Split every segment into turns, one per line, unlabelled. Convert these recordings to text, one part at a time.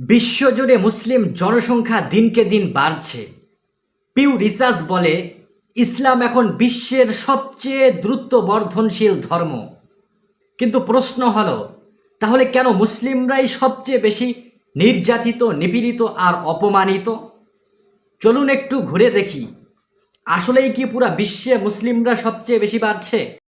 বিশ্বজুড়ে মুসলিম জনসংখ্যা দিনকে দিন বাড়ছে। পিউ রিসার্চ বলে, ইসলাম এখন বিশ্বের সবচেয়ে দ্রুত বর্ধনশীল ধর্ম। কিন্তু প্রশ্ন হল, তাহলে কেন মুসলিমরাই সবচেয়ে বেশি নির্যাতিত, নিপীড়িত আর অপমানিত? চলুন একটু ঘুরে দেখি, আসলেই কি পুরা বিশ্বে মুসলিমরা সবচেয়ে বেশি বাড়ছে?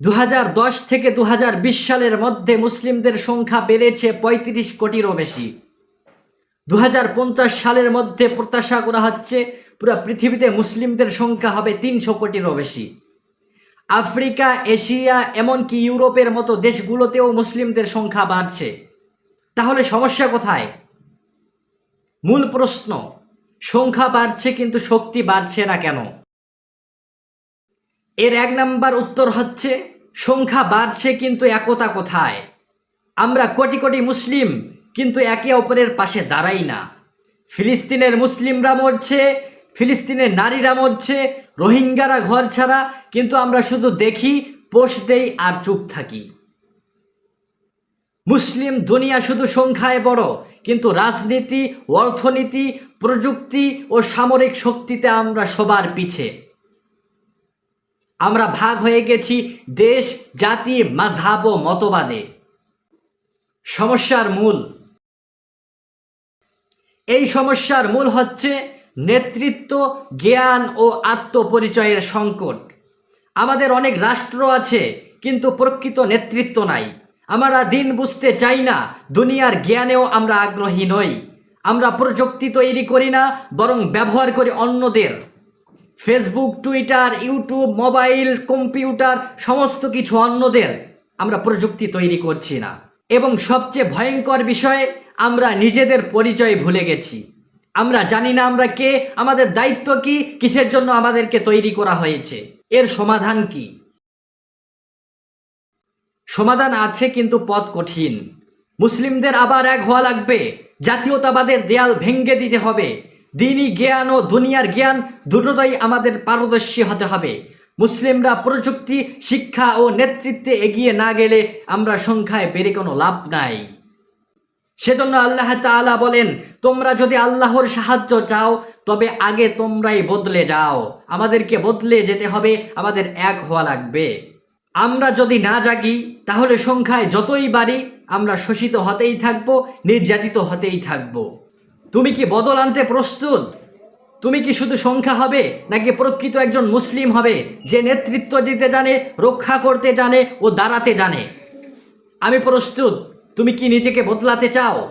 দু হাজার দশ থেকে দু হাজার বিশ সালের মধ্যে মুসলিমদের সংখ্যা বেড়েছে পঁয়ত্রিশ কোটিরও বেশি। দু হাজার পঞ্চাশ সালের মধ্যে প্রত্যাশা করা হচ্ছে পুরো পৃথিবীতে মুসলিমদের সংখ্যা হবে তিনশো কোটিরও বেশি। আফ্রিকা, এশিয়া, এমনকি ইউরোপের মতো দেশগুলোতেও মুসলিমদের সংখ্যা বাড়ছে। তাহলে সমস্যা কোথায়? মূল প্রশ্ন, সংখ্যা বাড়ছে কিন্তু শক্তি বাড়ছে না কেন? এর এক নাম্বার উত্তর হচ্ছে, সংখ্যা বাড়ছে কিন্তু একতা কোথায়? আমরা কোটি কোটি মুসলিম, কিন্তু একে অপরের পাশে দাঁড়াই না। ফিলিস্তিনের মুসলিমরা মরছে, ফিলিস্তিনের নারীরা মরছে, রোহিঙ্গারা ঘর ছাড়া, কিন্তু আমরা শুধু দেখি পোষ দেই আর চুপ থাকি। মুসলিম দুনিয়া শুধু সংখ্যায় বড়, কিন্তু রাজনীতি, অর্থনীতি, প্রযুক্তি ও সামরিক শক্তিতে আমরা সবার পিছে। আমরা ভাগ হয়ে গেছি দেশ, জাতি, মাঝহাব ও মতবাদে। সমস্যার মূল। এই সমস্যার মূল হচ্ছে নেতৃত্ব, জ্ঞান ও আত্মপরিচয়ের সংকট। আমাদের অনেক রাষ্ট্র আছে, কিন্তু প্রকৃত নেতৃত্ব নাই। আমরা দিন বুঝতে চাই না, দুনিয়ার জ্ঞানেও আমরা আগ্রহী নই। আমরা প্রযুক্তি তৈরি করি না, বরং ব্যবহার করি অন্যদের। Facebook Twitter YouTube mobile computer সমস্ত কিছু অন্যদের আমরা প্রযুক্তি তৈরি করছি না। এবং সবচেয়ে ভয়ঙ্কর বিষয়ে, আমরা নিজেদের পরিচয় ভুলে গেছি। আমরা জানি না আমরা কে, আমাদের দায়িত্ব কি, কিসের জন্য আমাদেরকে তৈরি করা হয়েছে। এর সমাধান কি? সমাধান আছে কিন্তু পথ কঠিন। মুসলিমদের আবার এক হওয়া লাগবে। জাতীয়তাবাদের দেয়াল ভেঙ্গে দিতে হবে। দিনই জ্ঞান ও দুনিয়ার জ্ঞান দুটোটাই আমাদের পারদর্শী হতে হবে। মুসলিমরা প্রযুক্তি, শিক্ষা ও নেতৃত্বে এগিয়ে না গেলে আমরা সংখ্যায় বেড়ে কোনো লাভ নাই। সেজন্য আল্লাহ তাআলা বলেন, তোমরা যদি আল্লাহর সাহায্য চাও, তবে আগে তোমরাই বদলে যাও। আমাদেরকে বদলে যেতে হবে, আমাদের এক হওয়া লাগবে। আমরা যদি না জাগি, তাহলে সংখ্যায় যতই বাড়ি, আমরা শোষিত হতেই থাকব, নির্যাতিত হতেই থাকব। তুমি কি বদল আনতে প্রস্তুত? তুমি কি শুধু সংখ্যা হবে, নাকি প্রকৃত একজন মুসলিম হবে, যে নেতৃত্ব দিতে জানে, রক্ষা করতে জানে ও দাঁড়াতে জানে? আমি প্রস্তুত, তুমি কি নিজেকে বদলাতে চাও?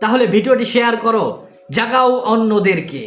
তাহলে ভিডিওটি শেয়ার করো, জাগাও অন্যদেরকে।